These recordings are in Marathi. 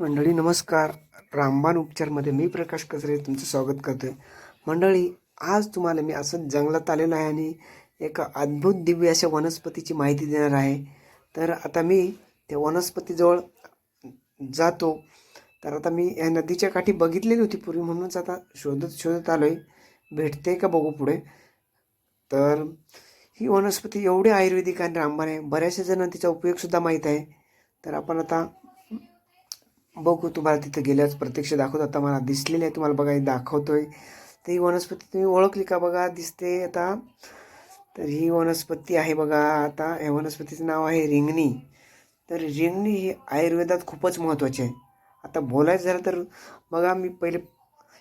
मंडळी नमस्कार. रामबाण उपचारमध्ये मी प्रकाश कचरे तुमचं स्वागत करतो आहे मंडळी आज तुम्हाला मी असं जंगलात आलेलो आहे आणि एका अद्भुत दिव्य अशा वनस्पतीची माहिती देणार आहे. तर आता मी त्या वनस्पतीजवळ जातो. तर आता मी या नदीच्या काठी बघितलेली होती पूर्वी म्हणूनच आता शोधत शोधत आलो आहे भेटते का बघू पुढे? तर ही वनस्पती एवढी आयुर्वेदिक आणि रामबाण आहे. बऱ्याचशा जणांना तिचा उपयोगसुद्धा माहीत आहे. तर आपण आता बघू तुम्हाला तिथे गेल्याच प्रत्यक्ष दाखवतो. आता मला दिसलेली आहे तुम्हाला बघा हे दाखवतोय. तर ही वनस्पती तुम्ही ओळखली का बघा? दिसते आता. तर ही वनस्पती आहे बघा आता. ह्या वनस्पतीचं नाव आहे रिंगणी. तर रिंगणी ही आयुर्वेदात खूपच महत्त्वाची आहे. आता बोलायचं झालं तर बघा मी पहिले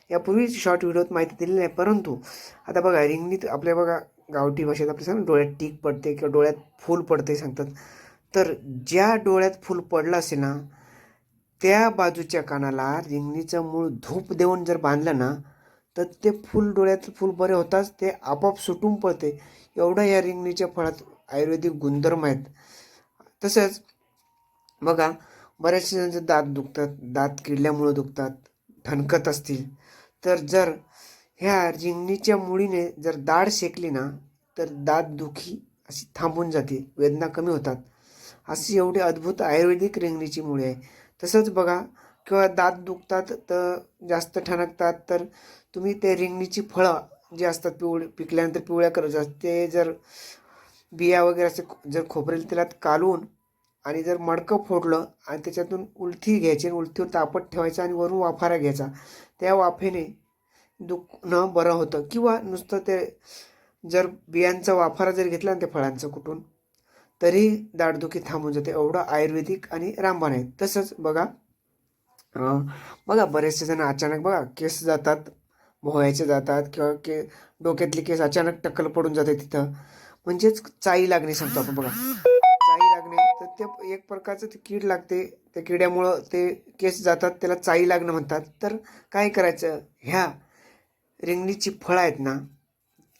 यापूर्वी शॉर्ट व्हिडिओत माहिती दिलेली आहे परंतु आता बघा रिंगणीत आपल्या बघा गावठी भाषेत आपल्या सांग डोळ्यात टीक पडते किंवा डोळ्यात फूल पडते सांगतात. तर ज्या डोळ्यात फूल पडलं असेल ना त्या बाजूच्या कानाला रिंगणीचं मूळ धूप देऊन जर बांधलं ना तर ते फुल डोळ्यातलं फुल बरे होताच ते आपोआप सुटून पडते एवढं या रिंगणीच्या फळात आयुर्वेदिक गुणधर्म आहेत. तसंच बघा बऱ्याचशा जणांचे दात दुखतात दात किडल्यामुळं दुखतात ठणकत असतील तर जर ह्या रिंगणीच्या मुळीने जर दाढ शेकली ना तर दात दुखी अशी थांबून जाते वेदना कमी होतात. अशी एवढी अद्भुत आयुर्वेदिक रिंगणीची मुळे आहे. तसंच बघा किंवा दात दुखतात तर जास्त ठणकतात तर तुम्ही ते रिंगणीची फळं जी असतात पिवळे पिकल्यानंतर पिवळ्या करायच्या ते जर बिया वगैरे असे जर खोबरेल तेलात कालून आणि जर मडकं फोडलं आणि त्याच्यातून उलथी घ्यायची आणि उलथीवर तापत ठेवायचं आणि वरून वाफारा घ्यायचा त्या वाफेने दुखणं बरं होतं. किंवा नुसतं ते जर बियांचा वाफारा जर घेतला ना त्या फळांचं कुठून तरी दाटदुखी थांबून जाते. एवढं आयुर्वेदिक आणि रामबाण आहे. तसंच बघा बघा बरेचसे जण अचानक बघा केस जातात भोवयाचे जातात किंवा के डोक्यातले केस अचानक टक्कल पडून जाते तिथं. म्हणजेच चाई लागणे सांगतो आपण बघा. चाई लागणे तर ते एक प्रकारचं ते कीड लागते. त्या किड्यामुळं ते केस जातात त्याला चाई लागणं म्हणतात. तर काय करायचं? ह्या रिंगणीची फळं आहेत ना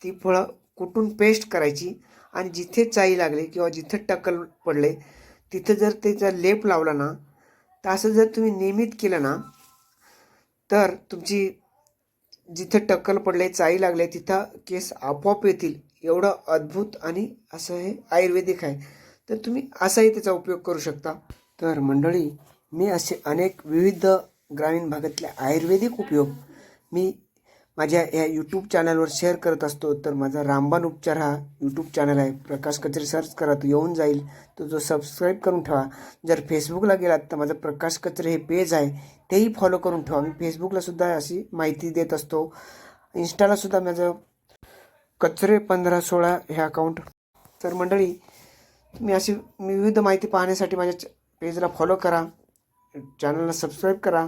ती फळं कुठून पेस्ट करायची? आणि जिथे चाई लागली किंवा जिथे टक्कल पडले तिथं जर त्याचा लेप लावला ना तर असं जर तुम्ही नियमित केलं ना तर तुमची जिथे टक्कल पडले चाई लागले तिथं केस आपोआप येतील. एवढं अद्भुत आणि असं हे आयुर्वेदिक आहे. तर तुम्ही असाही त्याचा उपयोग करू शकता. तर मंडळी मी असे अनेक विविध ग्रामीण भागातले आयुर्वेदिक उपयोग मी माझ्या या यूट्यूब चॅनलवर शेअर करत असतो तर माझा रामबाण उपचार हा यूट्यूब चॅनल आहे. प्रकाश कचरे सर्च करा तो येऊन जाईल. तो जो सबस्क्राईब करून ठेवा. जर फेसबुकला गेलात तर माझं प्रकाश कचरे हे पेज आहे. तेही फॉलो करून ठेवा. मी फेसबुकलासुद्धा अशी माहिती देत असतो. इन्स्टालासुद्धा माझं कचरे पंधरा सोळा हे अकाउंट तर मंडळी तुम्ही अशी विविध माहिती पाहण्यासाठी माझ्या पेजला फॉलो करा. चॅनलला सबस्क्राईब करा.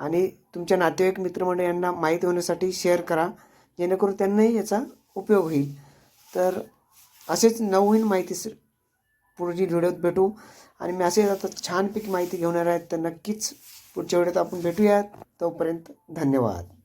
आणि तुमच्या नातेवाईक मित्रमंडळी यांना माहीत होण्यासाठी शेअर करा. जेणेकरून त्यांनाही याचा उपयोग होईल. तर असेच नवीन माहिती स पुढची व्हिडिओत भेटू. आणि मी असे आता छानपैकी माहिती घेऊन येणार आहे तर नक्कीच पुढच्या व्हिडिओत आपण भेटूयात. तोपर्यंत धन्यवाद.